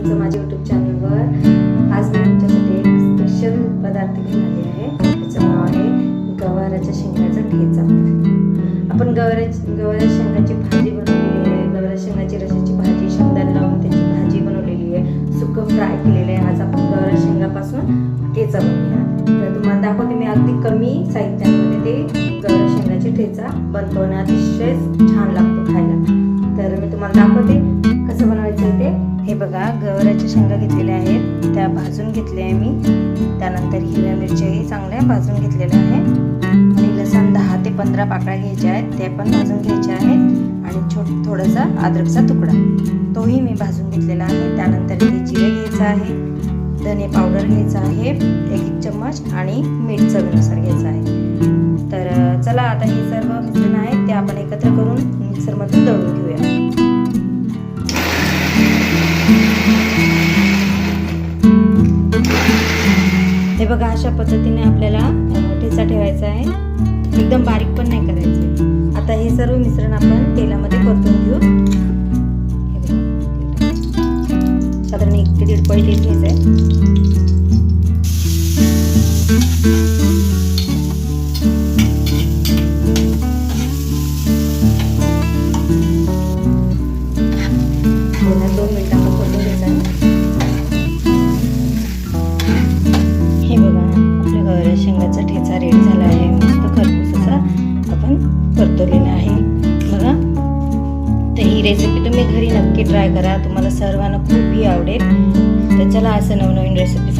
तुमचं माझ्या यूट्यूब चॅनलवर आज मी तुमच्यासाठी एक स्पेशल पदार्थ घेऊन आले आहे. त्याचं नाव आहे गवाराच्या शेंगाचा ठेचा. आपण गवारा गवाऱ्या शेंगाची भाजी बनवलेली आहे. गवऱ्या शेंगाची रशाची भाजी शेंगदाणे लावून त्याची भाजी बनवलेली आहे. सुकं फ्राय केलेलं आहे. आज आपण गवाऱ्या शेंगापासून ठेचा बनवूया. तर तुम्हाला दाखवते मी अगदी कमी साहित्यामध्ये ते गवाऱ्या शेंगाची ठेचा बनतो आणि अतिशय छान लागतो खायला. तर मी तुम्हाला दाखवते बघा गवऱ्याच्या शेंगा घेतलेल्या आहेत. त्या भाजून घेतल्या आहे मी. त्यानंतर हिरव्या मिरच्याही चांगल्या भाजून घेतलेल्या आहेत. आणि लसण दहा ते पंधरा पाकळ्या घ्यायच्या आहेत. त्या पण भाजून घ्यायच्या आहेत. आणि छोट थोडासा अद्रकचा तुकडा. तोही मी भाजून घेतलेला आहे. त्यानंतर इथे जिरे घ्यायचं आहे. धने पावडर घ्यायचा आहे. एक एक चम्मच आणि मीठ चवीनुसार घ्यायचं आहे. तर चला आता हे सर्व मिश्रण आहे ते आपण एकत्र करून मिक्सरमधून दळून घेऊया. बघा अशा पद्धतीने आपल्याला ठेचा ठेवायचा आहे. एकदम बारीक पण नाही करायचं. आता हे सर्व मिश्रण आपण तेलामध्ये परतून घेऊ. साधारण एक ते दीड पळी तेल घ्यायचं आहे रेडी झाला आहे. मस्त खरपूस असा आपण परतवलेला आहे. बघा. तर ही रेसिपी तुम्ही घरी नक्की ट्राय करा. तुम्हाला सर्वांना खूपही आवडेल. तर चला असं नवनवीन रेसिपी